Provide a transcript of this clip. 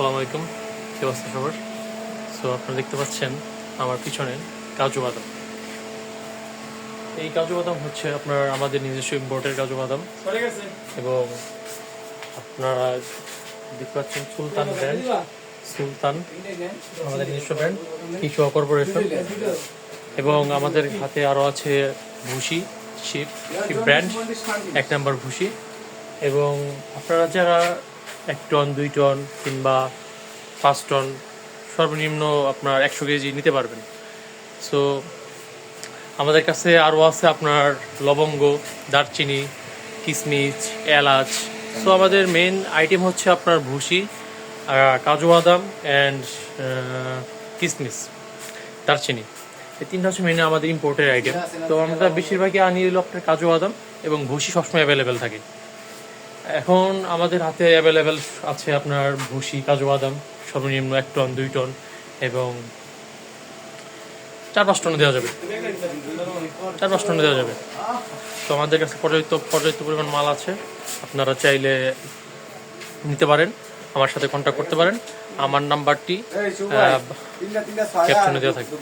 আসসালামু আলাইকুম। কি অবস্থা সবার? সো আপনারা দেখতে পাচ্ছেন আমার পিছনে কাজু বাদাম। এই কাজু বাদাম হচ্ছে আপনার আমাদের নিজস্ব ইম্পোর্টের কাজু বাদাম। এবং আপনারা দেখতে পাচ্ছেন সুলতান ব্র্যান্ড। সুলতান আমাদের নিজস্ব ব্র্যান্ড কিচুয়া কর্পোরেশন এবং আমাদের হাতে আরও আছে ভুসি শিপ শিপ ব্র্যান্ড এক নাম্বার ভুসি। এবং আপনারা যারা এক টন, দুই টন কিংবা পাঁচ টন সর্বনিম্ন আপনার একশো কেজি নিতে পারবেন। সো আমাদের কাছে আরও আছে আপনার লবঙ্গ, দারচিনি কিশমিশ এলাচ। সো আমাদের মেন আইটেম হচ্ছে আপনার ভুসি কাজু বাদাম অ্যান্ড কিশমিশ দারচিনি। এই তিনটা হচ্ছে মেন আমাদের ইম্পোর্টের আইটেম তো আমরা বেশিরভাগই আনি হলো আপনার কাজু বাদাম এবং ভুসি সবসময় অ্যাভেলেবেল থাকে। এখন আমাদের হাতে অ্যাভেলেবেল আছে আপনার ভুসি, কাজু বাদাম, সর্বনিম্ন এক টন, দুই টন এবং চার পাঁচ টনে দেওয়া যাবে। চার পাঁচ টনে দেওয়া যাবে। তো আমাদের কাছে পর্যাপ্ত পর্যাপ্ত পরিমাণ মাল আছে। আপনারা চাইলে নিতে পারেন, আমার সাথে কন্ট্যাক্ট করতে পারেন। আমার নাম্বারটি ক্যাপশনে দেওয়া থাকবে।